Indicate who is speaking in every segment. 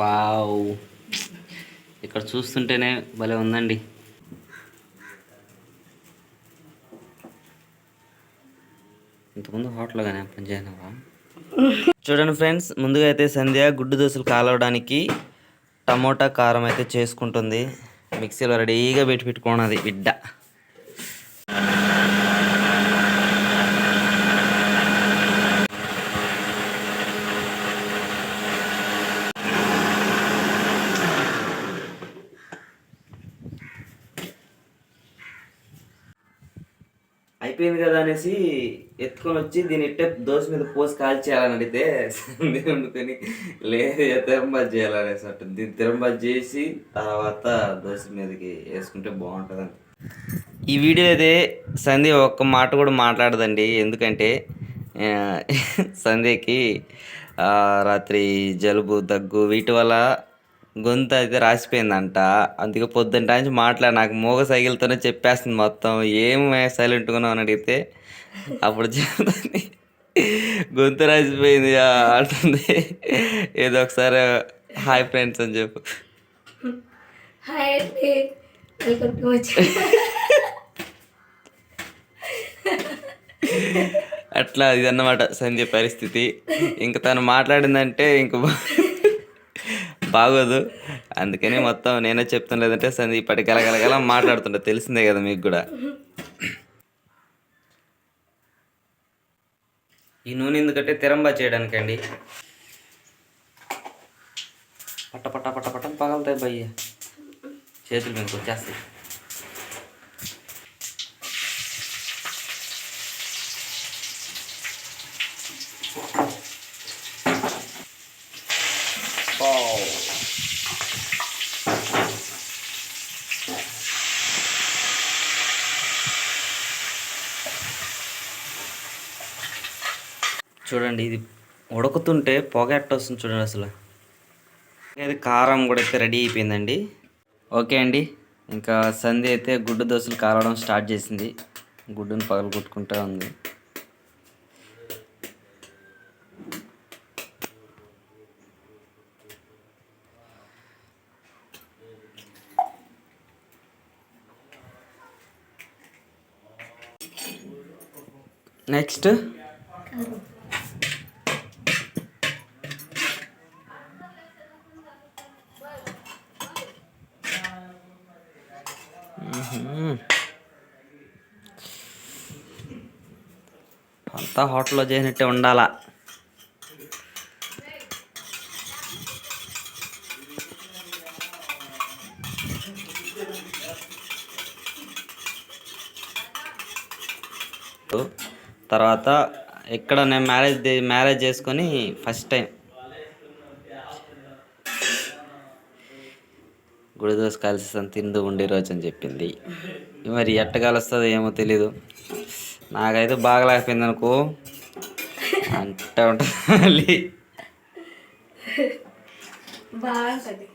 Speaker 1: Wow. ఇక్కడ చూస్తుంటేనే భలే ఉందండి. ఇంతకుముందు హోటల్గానే పనిచేయనవా చూడండి ఫ్రెండ్స్ ముందుగా అయితే సంధ్య గుడ్డు దోశలు కాలవడానికి టమోటా కారం అయితే చేసుకుంటుంది. మిక్సీలో రెడీగా పెట్టి పెట్టుకున్నది బిడ్డ. అయిపోయింది కదా అనేసి ఎత్తుకొని వచ్చి దీని ఇట్టే దోశ మీద పోసి కాల్చేయాలని అడిగితే సంధ్య వండుకొని లేదు ఇక చేయాలనేసి అంటుంది. దీన్ని తిరంబాజు చేసి తర్వాత దోశ మీదకి వేసుకుంటే బాగుంటుందని. ఈ వీడియో అయితే సంధ్య ఒక్క మాట కూడా మాట్లాడదండి. ఎందుకంటే సంధ్యకి రాత్రి జలుబు దగ్గు వీటి వల్ల గొంతు అయితే రాసిపోయిందంట. అందుకే పొద్దున్న నుంచి మాట్లాడి నాకు మోగ సైకిల్తోనే చెప్పేస్తుంది మొత్తం. ఏం సైలెంట్గా అని అడిగితే అప్పుడు చెప్తుంది. గొంతు రాసిపోయింది అంటుంది. ఏదో ఒకసారి హాయ్ ఫ్రెండ్స్ అని చెప్పు.
Speaker 2: హాయ్ అండి. వెల్కమ్ టు మై
Speaker 1: అట్లా ఇదన్నమాట సంధ్య పరిస్థితి. ఇంకా తను మాట్లాడిందంటే ఇంక బాగోదు. అందుకని మొత్తం నేనే చెప్తాను లేదంటే సంది ఇప్పటికి గలగలగల మాట్లాడుతుంటా. తెలిసిందే కదా మీకు కూడా. ఈ నూనె ఎందుకంటే తిరంబా చేయడానికండి. పట్ట పట్ట పట్ట పట్ట పగలుతాయి భయ్య. చేతులు మీకు వచ్చేస్తాయి. చూడండి ఇది ఉడుకుతుంటే పొగ ఎట్ట వస్తుంది చూడండి అసలు. ఇది కారం కూడా అయితే రెడీ అయిపోయిందండి. ఓకే అండి ఇంకా సంధి అయితే గుడ్డు దోశలు కారడం స్టార్ట్ చేసింది. గుడ్డుని పగలగొట్టుకుంటా ఉంది. నెక్స్ట్? అంతా హోటల్లో చేసినట్టే ఉండాలా? తర్వాత ఇక్కడ నేను మ్యారేజ్ మ్యారేజ్ చేసుకొని ఫస్ట్ టైం. గుడి దోశ కలిసి తిందు ఉండే రోజు అని చెప్పింది. మరి ఎట్ట కలుస్తుందో ఏమో తెలీదు. నాకైతే బాగా లేకపోయింది అనుకో. అంట ఉంటుంది. మళ్ళీ
Speaker 2: బాగుంటుంది.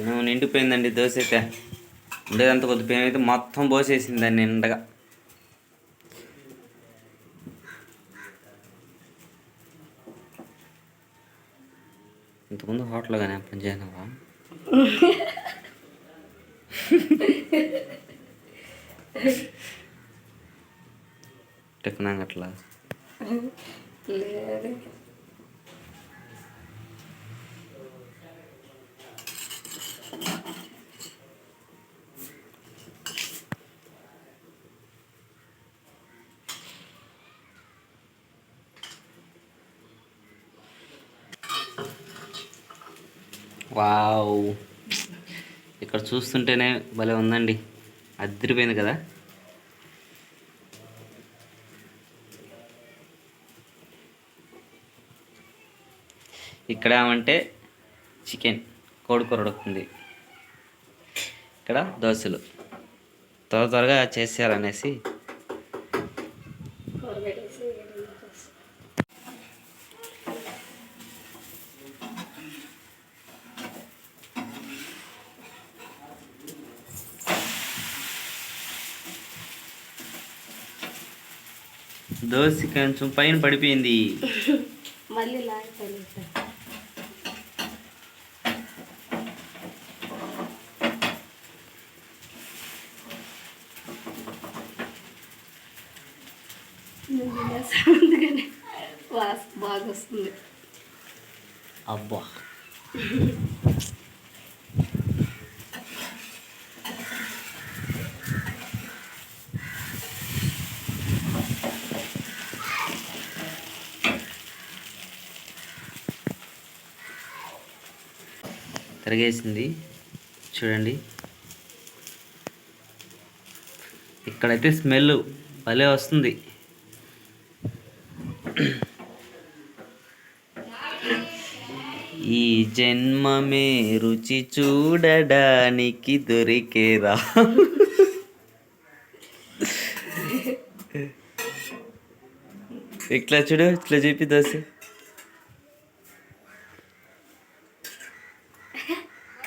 Speaker 1: పెను నిండిపోయిందండి దోశ అయితే. ఉండేదంత కొద్ది పెను అయితే మొత్తం పోసేసింది దాన్ని నిండగా. ఇంతకుముందు హోటల్గానే పనిచేసినావా టిఫిన్ అంగట్లా?
Speaker 2: లేదు.
Speaker 1: వావ్. ఇక్కడ చూస్తుంటేనే భలే ఉందండి. అదిరిపోయింది కదా? ఇక్కడ ఏమంటే చికెన్ కోడికూర ఉడుకుతుంది ఇక్కడ దోశలు. త్వర త్వరగా చేసేయాలనేసి. దోశ కొంచెం పైన పడిపోయింది.
Speaker 2: మళ్ళీ లాగి తగిలిస్తా నేను తినేసాను అందుకని వాస బాగా వస్తుంది.
Speaker 1: అబ్బా. తిరగేసింది. చూడండి. ఇక్కడైతే స్మెల్ భలే వస్తుంది. ఈ జన్మమే రుచి చూడడానికి దొరికేదా? ఇట్లా చూడు ఇట్లా చెప్పి దోశ.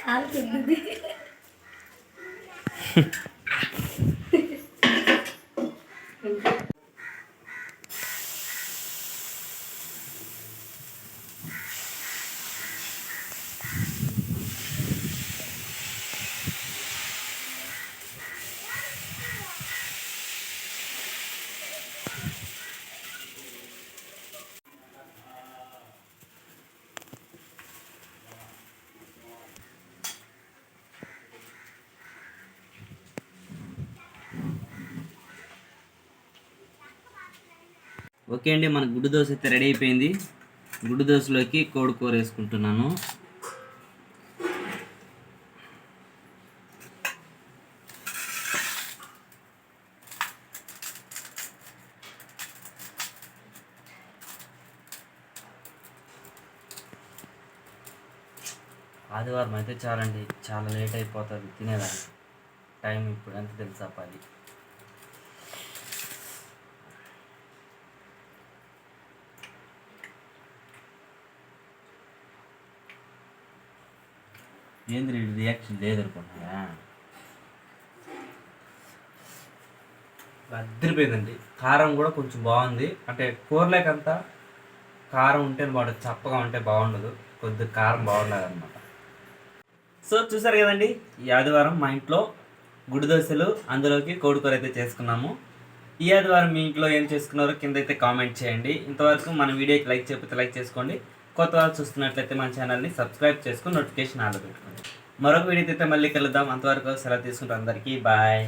Speaker 2: కాలు
Speaker 1: ఓకే అండి మన గుడ్డు దోశ అయితే రెడీ అయిపోయింది. గుడ్డు దోశలోకి కోడి కూర వేసుకుంటున్నాను. ఆదివారం అయితే చాలండి చాలా లేట్ అయిపోతుంది తినేదానికి. టైం ఇప్పుడు ఎంత తెలుసా పది? ఏంది రియాక్షన్ లేదనుకుంటున్నా. అద్దరిపోయిందండి కారం కూడా కొంచెం బాగుంది. అంటే కూరలేకంతా కారం ఉంటే బాగుంటుంది చప్పగా ఉంటే బాగుండదు. కొద్ది కారం బాగుండదు అనమాట సో చూసారు కదండి ఈ ఆదివారం మా ఇంట్లో గుడి దోశలు అందులోకి కోడికూర అయితే చేసుకున్నాము. ఈ ఆదివారం మీ ఇంట్లో ఏం చేసుకున్నారో కింద అయితే కామెంట్ చేయండి. ఇంతవరకు మన వీడియోకి లైక్ చెప్పితే లైక్ చేసుకోండి. కొత్త వాళ్ళు చూస్తున్నట్లయితే మన ఛానల్ని సబ్స్క్రైబ్ చేసుకుని నోటిఫికేషన్ ఆలో పెట్టుకోండి. మరొక వీడియో అయితే మళ్ళీ కలుద్దాం. అంతవరకు సెలవు తీసుకుంటాం అందరికీ బాయ్.